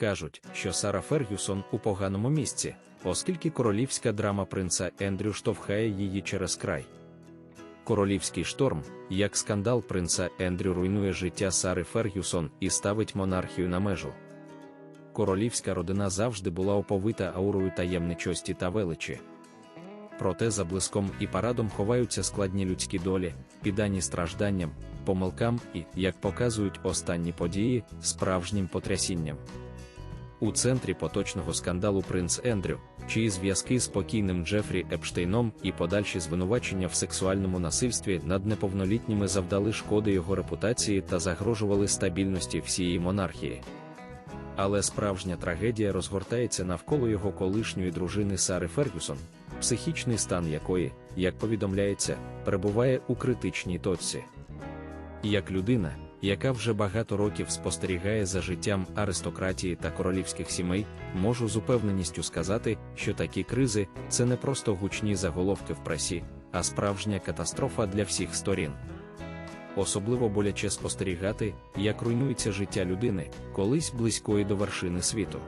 Кажуть, що Сара Фергюсон у поганому місці, оскільки королівська драма принца Ендрю штовхає її через край. Королівський шторм, як скандал принца Ендрю руйнує життя Сари Фергюсон і ставить монархію на межу. Королівська родина завжди була оповита аурою таємничості та величі. Проте за блиском і парадом ховаються складні людські долі, піддані стражданням, помилкам і, як показують останні події, справжнім потрясінням. У центрі поточного скандалу принц Ендрю, чиї зв'язки з покійним Джефрі Епштейном і подальші звинувачення в сексуальному насильстві над неповнолітніми завдали шкоди його репутації та загрожували стабільності всієї монархії. Але справжня трагедія розгортається навколо його колишньої дружини Сари Фергюсон, психічний стан якої, як повідомляється, перебуває у критичній точці. Як людина, яка вже багато років спостерігає за життям аристократії та королівських сімей, можу з упевненістю сказати, що такі кризи це не просто гучні заголовки в пресі, а справжня катастрофа для всіх сторін. Особливо боляче спостерігати, як руйнується життя людини, колись близької до вершини світу.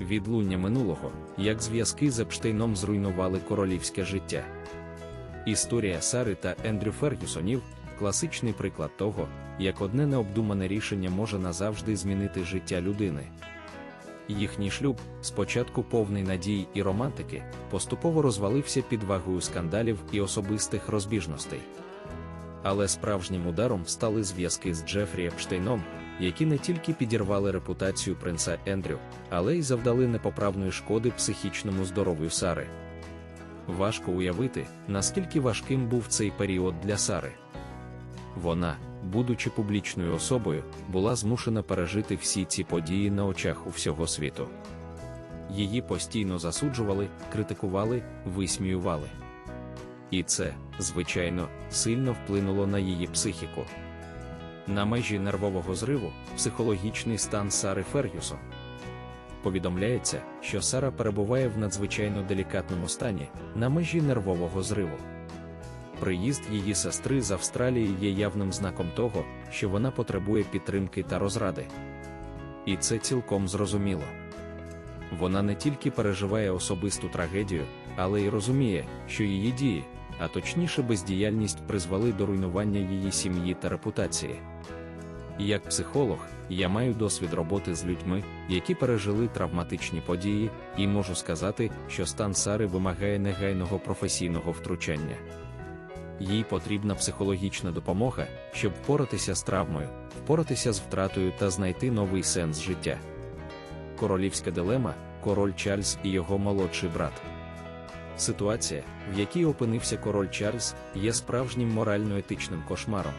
Відлуння минулого, як зв'язки з Епштейном зруйнували королівське життя. Історія Сари та Ендрю Фергюсонів класичний приклад того, як одне необдумане рішення може назавжди змінити життя людини. Їхній шлюб, спочатку повний надій і романтики, поступово розвалився під вагою скандалів і особистих розбіжностей. Але справжнім ударом стали зв'язки з Джефрі Епштейном, які не тільки підірвали репутацію принца Ендрю, але й завдали непоправної шкоди психічному здоров'ю Сари. Важко уявити, наскільки важким був цей період для Сари. Вона, будучи публічною особою, була змушена пережити всі ці події на очах у всього світу. Її постійно засуджували, критикували, висміювали. І це, звичайно, сильно вплинуло на її психіку. На межі нервового зриву психологічний стан Сари Фергюсон. Повідомляється, що Сара перебуває в надзвичайно делікатному стані на межі нервового зриву. Приїзд її сестри з Австралії є явним знаком того, що вона потребує підтримки та розради. І це цілком зрозуміло. Вона не тільки переживає особисту трагедію, але й розуміє, що її дії, а точніше бездіяльність призвели до руйнування її сім'ї та репутації. Як психолог, я маю досвід роботи з людьми, які пережили травматичні події, і можу сказати, що стан Сари вимагає негайного професійного втручання. Їй потрібна психологічна допомога, щоб впоратися з травмою, впоратися з втратою та знайти новий сенс життя. Королівська дилема король Чарльз і його молодший брат. Ситуація, в якій опинився король Чарльз, є справжнім морально-етичним кошмаром.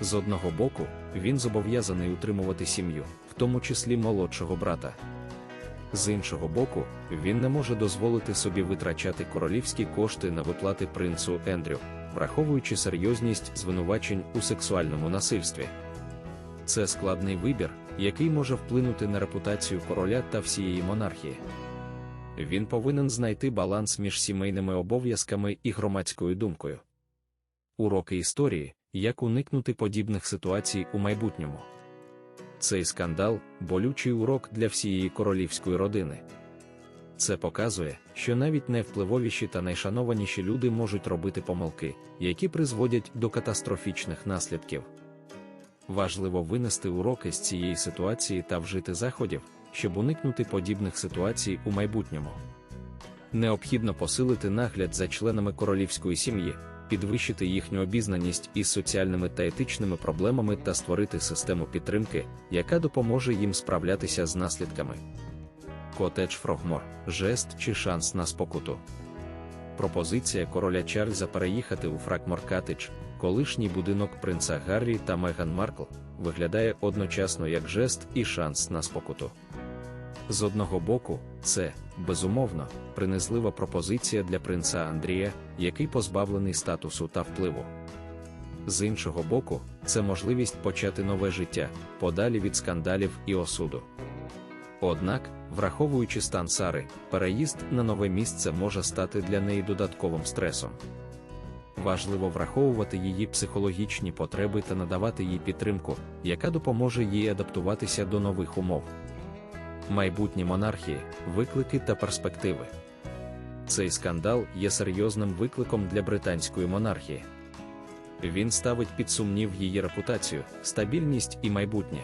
З одного боку, він зобов'язаний утримувати сім'ю, в тому числі молодшого брата. З іншого боку, він не може дозволити собі витрачати королівські кошти на виплати принцу Ендрю, враховуючи серйозність звинувачень у сексуальному насильстві. Це складний вибір, який може вплинути на репутацію короля та всієї монархії. Він повинен знайти баланс між сімейними обов'язками і громадською думкою. Уроки історії, як уникнути подібних ситуацій у майбутньому. Цей скандал болючий урок для всієї королівської родини. Це показує, що навіть найвпливовіші та найшанованіші люди можуть робити помилки, які призводять до катастрофічних наслідків. Важливо винести уроки з цієї ситуації та вжити заходів, щоб уникнути подібних ситуацій у майбутньому. Необхідно посилити нагляд за членами королівської сім'ї, підвищити їхню обізнаність із соціальними та етичними проблемами та створити систему підтримки, яка допоможе їм справлятися з наслідками. Котедж Фрогмор жест чи шанс на спокуту. Пропозиція короля Чарльза переїхати у Фракмор Катедж, колишній будинок принца Гаррі та Меган Маркл, виглядає одночасно як жест і шанс на спокуту. З одного боку, це, безумовно, принизлива пропозиція для принца Андрія, який позбавлений статусу та впливу. З іншого боку, це можливість почати нове життя, подалі від скандалів і осуду. Однак, враховуючи стан Сари, переїзд на нове місце може стати для неї додатковим стресом. Важливо враховувати її психологічні потреби та надавати їй підтримку, яка допоможе їй адаптуватися до нових умов. Майбутні монархії, виклики та перспективи. Цей скандал є серйозним викликом для британської монархії. Він ставить під сумнів її репутацію, стабільність і майбутнє.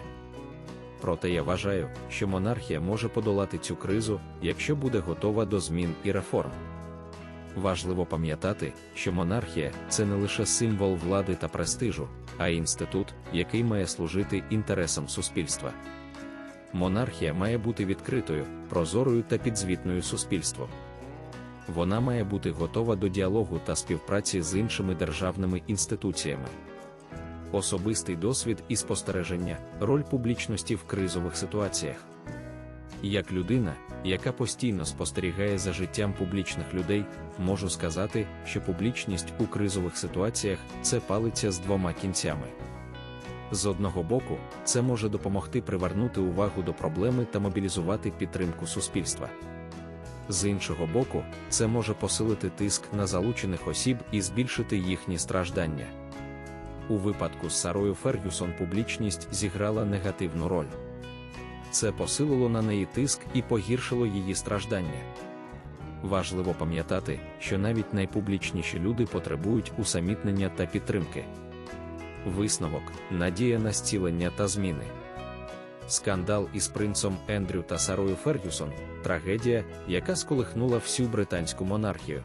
Проте я вважаю, що монархія може подолати цю кризу, якщо буде готова до змін і реформ. Важливо пам'ятати, що монархія це не лише символ влади та престижу, а інститут, який має служити інтересам суспільства. Монархія має бути відкритою, прозорою та підзвітною суспільству. Вона має бути готова до діалогу та співпраці з іншими державними інституціями. Особистий досвід і спостереження, роль публічності в кризових ситуаціях. Як людина, яка постійно спостерігає за життям публічних людей, можу сказати, що публічність у кризових ситуаціях це палиця з двома кінцями. З одного боку, це може допомогти привернути увагу до проблеми та мобілізувати підтримку суспільства. З іншого боку, це може посилити тиск на залучених осіб і збільшити їхні страждання. У випадку з Сарою Фергюсон публічність зіграла негативну роль. Це посилило на неї тиск і погіршило її страждання. Важливо пам'ятати, що навіть найпублічніші люди потребують усамітнення та підтримки. Висновок, надія на зцілення та зміни. Скандал із принцом Ендрю та Сарою Фергюсон трагедія, яка сколихнула всю британську монархію.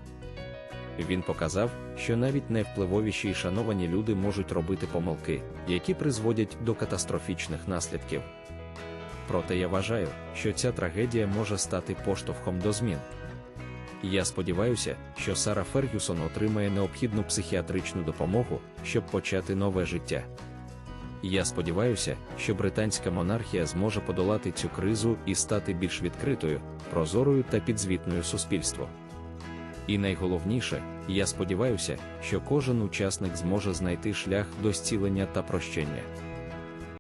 Він показав, що навіть найвпливовіші й шановані люди можуть робити помилки, які призводять до катастрофічних наслідків. Проте я вважаю, що ця трагедія може стати поштовхом до змін. Я сподіваюся, що Сара Фергюсон отримає необхідну психіатричну допомогу, щоб почати нове життя. Я сподіваюся, що британська монархія зможе подолати цю кризу і стати більш відкритою, прозорою та підзвітною суспільству. І найголовніше, я сподіваюся, що кожен учасник зможе знайти шлях до зцілення та прощення.